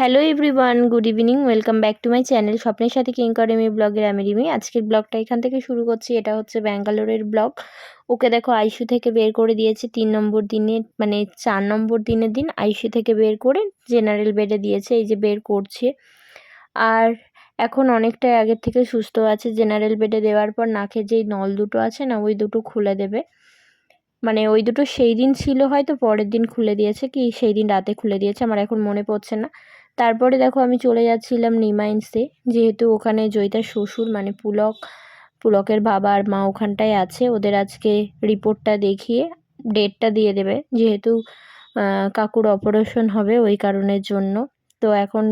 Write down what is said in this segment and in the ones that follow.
Hello everyone good evening welcome back to my channel স্বপ্নের সাথে king করে আমি ব্লগের আমি রিমি। আজকের ব্লগটা এখান থেকে শুরু করছি, এটা হচ্ছে ব্যাঙ্গালোরের ব্লগ ওকে দেখো, আইসু থেকে বের করে দিয়েছে তিন নম্বর দিনে মানে চার নম্বর দিনের দিন আইসু থেকে বের করে জেনারেল বেডে দিয়েছে, এই যে বের করছে। আর এখন অনেকটাই আগের থেকে সুস্থ আছে জেনারেল বেডে দেওয়ার পর নাকের যেই নল দুটো আছে না, ওই দুটো খুলে দেবে। মানে ওই দুটো সেই দিন ছিল হয়তো, পরের দিন খুলে দিয়েছে কি, সেই দিন রাতে খুলে দিয়েছে, আমার এখন মনে পড়ছে না। তারপরে দেখো আমি চলে যাচ্ছিলাম নিমাইন্সে, যেহেতু ওখানে জয়িতার শ্বশুর মানে পুলক, পুলকের বাবা আর মা ওখানটায় আছে, ওদের আজকে রিপোর্টটা দেখিয়ে ডেটটা দিয়ে দেবে, যেহেতু কাকুর অপারেশন হবে ওই কারণের জন্য। তো এখন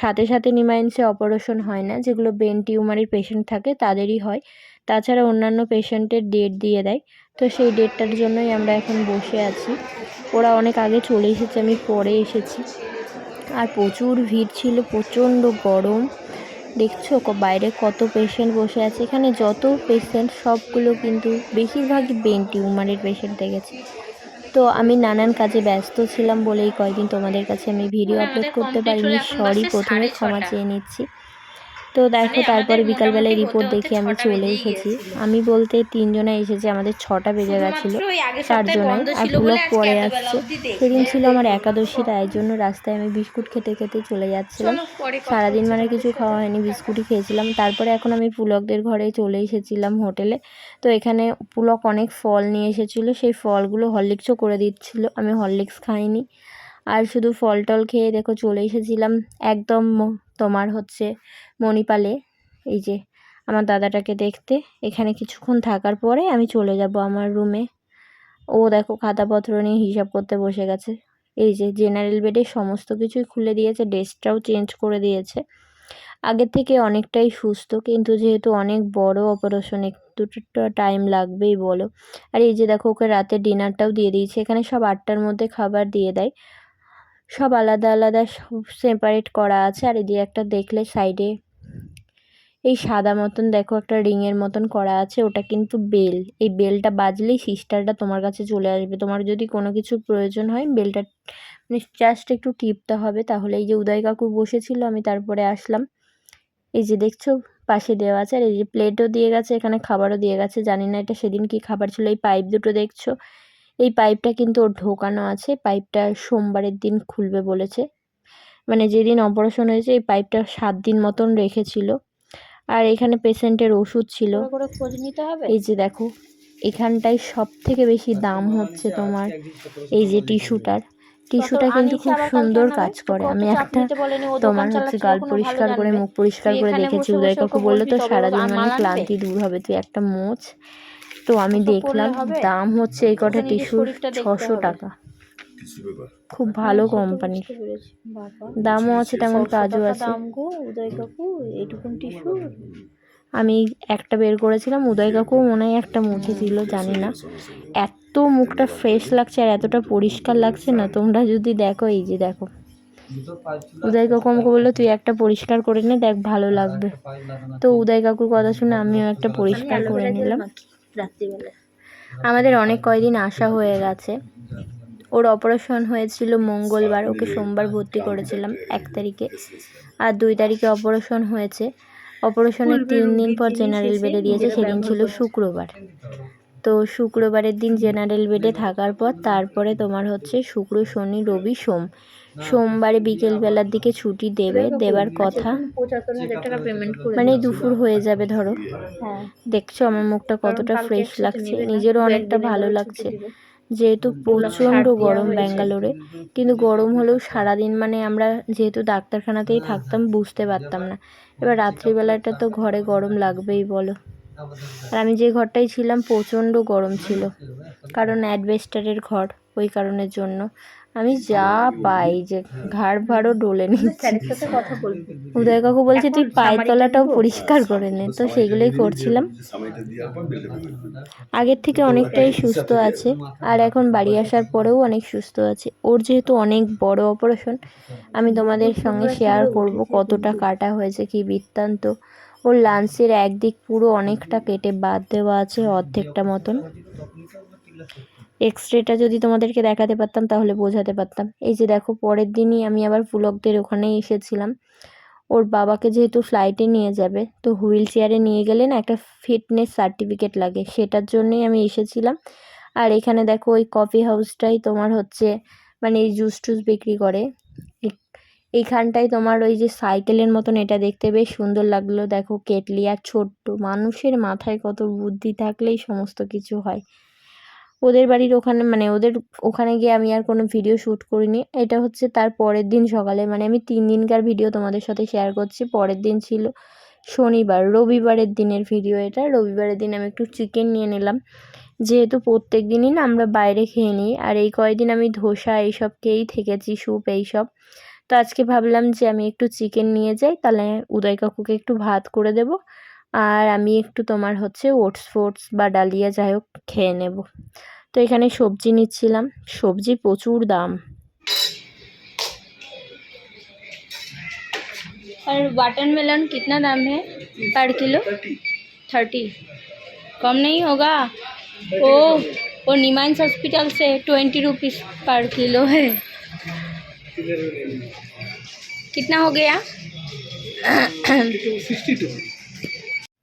সাথে সাথে নিমাইন্সে অপারেশন হয় না, যেগুলো ব্রেন টিউমারের পেশেন্ট থাকে তাদেরই হয়। তাছাড়া অন্যান্য পেশেন্টের ডেট দিয়ে দেয়, তো সেই ডেটটার জন্যই আমরা এখন বসে আছি। ওরা অনেক আগে চলে এসেছে, আমি পরে এসেছি। আর প্রচুর ভিড় ছিল প্রচণ্ড গরম। দেখছ বাইরে কত পেশেন্ট বসে আছে। এখানে যত পেশেন্ট সবগুলো কিন্তু বেশিরভাগই বেন টিউমারের পেশেন্ট দেখেছে। তো আমি নানান কাজে ব্যস্ত ছিলাম বলেই কয়েকদিন তোমাদের কাছে আমি ভিডিও আপলোড করতে পারিনি। সরি প্রথমে ক্ষমা চেয়ে নিচ্ছি। তো দেখো তারপরে বিকালবেলায় রিপোর্ট দেখে আমি চলে এসেছি। আমি বলতে তিনজনে এসেছে আমাদের ছটা বেজে গেছিল চারজনে। আর ব্লগ পরে আসছে। সেদিন ছিল আমার একাদশী তাই জন্য রাস্তায় আমি বিস্কুট খেতে খেতে চলে যাচ্ছিলাম। সারাদিন মানে কিছু খাওয়া হয়নি বিস্কুটই খেয়েছিলাম। তারপরে এখন আমি পুলকদের ঘরে চলে এসেছিলাম হোটেলে। তো এখানে পুলক অনেক ফল নিয়ে এসেছিল। সেই ফলগুলো হরলিক্সও করে দিচ্ছিল। আমি হরলিক্স খাইনি। আর শুধু ফল টল খেয়ে দেখো চলে এসেছিলাম একদম তোমার হচ্ছে মণিপালে। এই যে আমার দাদাটাকে দেখতে। এখানে কিছুক্ষণ থাকার পরে আমি চলে যাব আমার রুমে ও দেখো খাতাপত্র নিয়ে হিসাব করতে বসে গেছে। এই যে জেনারেল বেডে সমস্ত কিছুই খুলে দিয়েছে ড্রেসটাও চেঞ্জ করে দিয়েছে। আগের থেকে অনেকটাই সুস্থ, কিন্তু যেহেতু অনেক বড় অপারেশন একটু টাইম লাগবেই বলো। আর এই যে দেখো ওকে রাতে ডিনারটাও দিয়ে দিয়েছে। এখানে সব আটটার মধ্যে খাবার দিয়ে দেয়। সব আলাদা আলাদা সেপারেট করা আছে আর এদিকে একটা দেখলে সাইডে এই সাদা মতন দেখো একটা রিংয়ের মতন করা আছে, ওটা কিন্তু বেল এই বেলটা বাজলেই সিস্টারটা তোমার কাছে চলে আসবে। তোমার যদি কোনো কিছু প্রয়োজন হয় বেলটা মানে জাস্ট একটু টিপতে হবে। তাহলে এই যে উদয় কাকু বসেছিল, আমি তারপরে আসলাম। এই যে দেখছ, পাশে দেওয়া আছে। আর এই যে প্লেটও দিয়ে গেছে, এখানে খাবারও দিয়ে গেছে। জানি না এটা সেদিন কি খাবার ছিল, এই পাইপ দুটো দেখছ। এই পাইপটা কিন্তু ওর ঢোকানো আছে। পাইপটা সোমবারের দিন খুলবে বলেছে। মানে যেদিন অপারেশন হয়েছে এই পাইপটা সাত দিন মতন রেখেছিল। আর এখানে পেশেন্টের ওষুধ ছিল। খোঁজ নিতে হবে? এই যে দেখো এখানটায় সব থেকে বেশি দাম হচ্ছে তোমার এই যে টিস্যুটার। টিস্যুটা কিন্তু খুব সুন্দর কাজ করে। আমি একটা তোমার হচ্ছে গাল পরিষ্কার করে মুখ পরিষ্কার করে দেখেছি। উদয় কাকু বলল তো সারাদিন মানে ক্লান্তি দূর হবে তুই একটা মোচ। তো আমি দেখলাম দাম হচ্ছে এই কটা টিস্যুর ছশো টাকা। খুব ভালো কোম্পানির দামও আছে তেমন কাজও আছে। উদয় কাকু এইটুকুন টিস্যু। আমি একটা বের করেছিলাম উদয় কাকু মনে হয় একটা মুখেছিল জানি না। এত মুখটা ফ্রেশ লাগছে আর এতটা পরিষ্কার লাগছে না তোমরা যদি দেখো এই যে দেখো। উদয় কাকু আমাকে বলল তুই একটা পরিষ্কার করে নে দেখ ভালো লাগবে। তো উদয় কাকুর কথা শুনে আমিও একটা পরিষ্কার করে নিলাম। আমাদের অনেক কয়দিন আসা হয়ে গেছে। ওর অপারেশন হয়েছিল মঙ্গলবার, ওকে সোমবার ভর্তি করেছিলাম এক তারিখে। আর দুই তারিখে অপারেশন হয়েছে। অপারেশনের তিন দিন পর জেনারেল বেডে দিয়েছে, সেদিন ছিল শুক্রবার। তো শুক্রবারের দিন জেনারেল বেডে থাকার পর তারপরে তোমার হচ্ছে শুক্র শনি রবি সোম। সোমবারে বিকেলবেলার দিকে ছুটি দেবে দেবার কথা। মানে দুপুর হয়ে যাবে ধরো। হ্যাঁ। দেখছ আমার মুখটা কতটা ফ্রেশ লাগছে। নিজেরও অনেকটা ভালো লাগছে। যেহেতু প্রচণ্ড গরম ব্যাঙ্গালোরে কিন্তু গরম হলেও সারাদিন মানে আমরা যেহেতু ডাক্তারখানাতেই থাকতাম বুঝতে পারতাম না। এবার রাত্রিবেলাটা তো ঘরে গরম লাগবেই বলো। আর আমি যে ঘরটাই ছিলাম প্রচণ্ড গরম ছিল। কারণ অ্যাডভেস্টারের ঘর ওই কারণের জন্য। আমি যা পাই যে ঘাড় ভাড়ও ডলে নিচ্ছি। উদয় কাকু বলছে তুই পায়ের তলাটাও পরিষ্কার করে নে। তো সেগুলোই করছিলাম। আগের থেকে অনেকটাই সুস্থ আছে। আর এখন বাড়ি আসার পরেও অনেক সুস্থ আছে। ওর যেহেতু অনেক বড় অপারেশন আমি তোমাদের সঙ্গে শেয়ার করব কতটা কাটা হয়েছে কি বৃত্তান্ত। ওর লাঞ্চের একদিক পুরো অনেকটা কেটে বাদ দেওয়া আছে অর্ধেকটা মতন। এক্স রেটা যদি তোমাদেরকে দেখাতে পারতাম তাহলে বোঝাতে পারতাম। এই যে দেখো, পরের দিনই আমি আবার পুলকদের ওখানেই এসেছিলাম। ওর বাবাকে যেহেতু ফ্লাইটে নিয়ে যাবে, তো হুইল চেয়ারে নিয়ে গেলে না একটা ফিটনেস সার্টিফিকেট লাগে, সেটার জন্যই আমি এসেছিলাম। আর এখানে দেখো, ওই কফি হাউসটাই তোমার হচ্ছে মানে এই জুস টুস বিক্রি করে। এইখানটায় তোমার ওই যে সাইকেলের মতন এটা দেখতে বেশ সুন্দর লাগল। দেখো কেটলি আর ছোট্ট, মানুষের মাথায় কত বুদ্ধি থাকলেই সমস্ত কিছু হয়। ওদের বাড়ির ওখানে মানে ওদের ওখানে গিয়ে আমি আর কোনো ভিডিও শ্যুট করিনি। এটা হচ্ছে তার পরের দিন সকালে মানে আমি তিন দিনকার ভিডিও তোমাদের সাথে শেয়ার করছি। পরের দিন ছিল শনিবার, রবিবারের দিনের ভিডিও এটা। রবিবারের দিন আমি একটু চিকেন নিয়ে নিলাম। যেহেতু প্রত্যেক দিনই না আমরা বাইরে খেয়ে নিই। আর এই কয়দিন আমি ধোসা এইসব খেয়েই থেকেছি স্যুপ এইসব। তো আজকে ভাবলাম যে আমি একটু চিকেন নিয়ে যাই তাহলে উদয় কাকুকে একটু ভাত করে দেব আর আমি একটু তোমার হচ্ছে ওটস ফোটস বা ডালিয়া যাই হোক খেয়ে নেব তো এখানে সবজি নিচ্ছিলাম সবজি প্রচুর দাম और वाटरमेलन कितना दाम है पर किलो थर्टी कम नहीं होगा ओ वो निमाइंस हॉस्पिटल से ट्वेंटी रुपीज़ पर किलो है कितना हो गया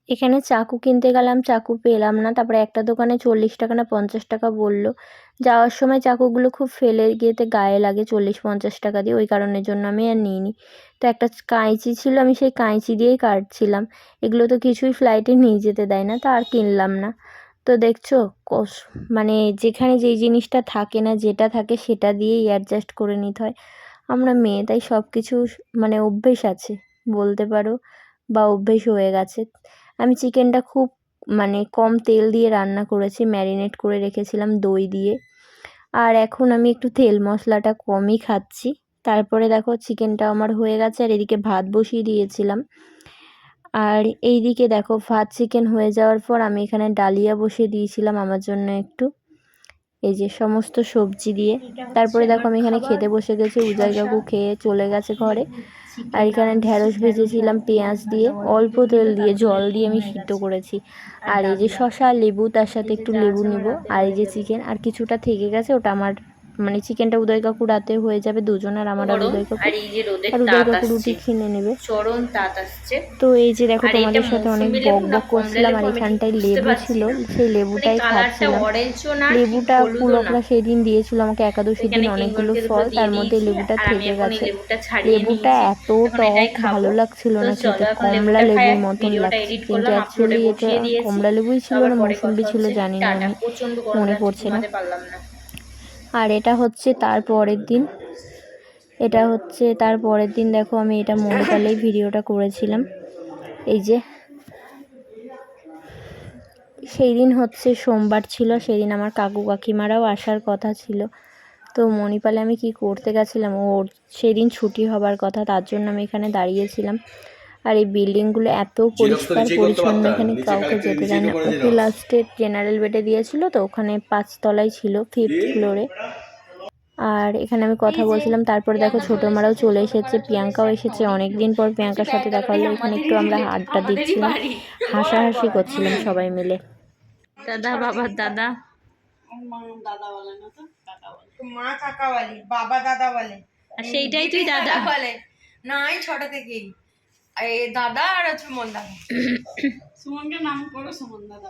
এখানে চাকু কিনতে গেলাম চাকু পেলাম না তারপরে একটা দোকানে চল্লিশ টাকা না পঞ্চাশ টাকা বললো যাওয়ার সময় চাকুগুলো খুব ফেলে গিয়েতে গায়ে লাগে চল্লিশ পঞ্চাশ টাকা দিয়ে ওই কারণের জন্য আমি আর নিইনি তো একটা কাঁচি ছিল আমি সেই কাঁচি দিয়েই কাটছিলাম এগুলো তো কিছুই ফ্লাইটে নিয়ে যেতে দেয় না তা আর কিনলাম না তো দেখছো কস মানে যেখানে যেই জিনিসটা থাকে না যেটা থাকে সেটা দিয়েই অ্যাডজাস্ট করে নিতে হয় আমরা মেয়ে তাই সব কিছু মানে অভ্যেস আছে, বলতে পারো, বা অভ্যেস হয়ে গেছে। আমি চিকেনটা খুব মানে কম তেল দিয়ে রান্না করেছি, ম্যারিনেট করে রেখেছিলাম দই দিয়ে। আর এখন আমি একটু তেল মশলাটা কমই খাচ্ছি। তারপরে দেখো চিকেনটা আমার হয়ে গেছে, আর এদিকে ভাত বসিয়ে দিয়েছিলাম। আর এইদিকে দেখো ভাত চিকেন হয়ে যাওয়ার পর আমি এখানে ডালিয়া বসিয়ে দিয়েছিলাম আমার জন্য একটু। এই যে সমস্ত সবজি দিয়ে। তারপরে দেখো আমি এখানে খেতে বসে গেছি উজাই কাকু খেয়ে চলে গেছে ঘরে। আর এখানে ঢ্যাঁড়স ভেজেছিলাম, পেঁয়াজ দিয়ে, অল্প তেল দিয়ে, জল দিয়ে আমি সিদ্ধ করেছি। আর এই যে শশা লেবু, তার সাথে একটু লেবু নেব, আর এই যে চিকেন, আর কিছুটা থেকে গেছে, ওটা আমার মানে চিকেনটা উদয় কাকু রাতে হয়ে যাবে দুজন আর আমার আর উদয় কাকু আর এই যে রোদের উদয় কাকু রুটি কিনে নেবে। চরম তাপ আসছে। তো এই যে দেখো তোমাদের সাথে অনেক বক বক করছিলাম আর এখানটায় লেবু ছিল সেই লেবুটাই কালারটা খাচ্ছিলাম। লেবুটা না। সেদিন দিয়েছিল আমাকে একাদশীর দিন অনেকগুলো ফল তার মধ্যে লেবুটা থেকে গেছে। লেবুটা। এত টক ভালো লাগছিল না খেতে কমলা লেবুর মতন লাগছে। কিন্তু অ্যাকচুয়ালি এটা কমলা লেবুই ছিল না মৌসুম্বি ছিল। জানি না আমি। মনে পড়ছে না। আর এটা হচ্ছে তার পরের দিন। এটা হচ্ছে তার পরের দিন, দেখো আমি এটা মণিপালেই ভিডিওটা করেছিলাম। এই যে, সেই দিন হচ্ছে সোমবার ছিল সেই দিন আমার কাকু কাকিমারাও আসার কথা ছিল। তো মণিপালে আমি কি করতে গেছিলাম? ওর সেই দিন ছুটি হবার কথা, তার জন্য আমি এখানে দাঁড়িয়েছিলাম। আর এই বিল্ডিংগুলো এত পরিষ্কার পরিচ্ছন্ন এখানে কাউকে যেতে দেয় না। ওকে লাস্টে জেনারেল বেডে দিয়েছিল তো ওখানে পাঁচতলায় ছিল ফিফথ ফ্লোরে আর এখানে আমি কথা বলছিলাম তারপর দেখো ছোটো মারাও চলে এসেছে প্রিয়াঙ্কাও এসেছে অনেক দিন পর প্রিয়াঙ্কার সাথে দেখা হলো এখানে একটু আমরা আড্ডা দিচ্ছিলাম হাসাহাসি করছিলাম সবাই মিলে। দাদা বাবার দাদা মা কাকা বলে বাবা দাদা বলে আর সেইটাই তুই দাদা। বলে না ছোট থেকেই। দাদা আর হচ্ছে মন দাদা সুমনকে নাম করো সুমন দাদা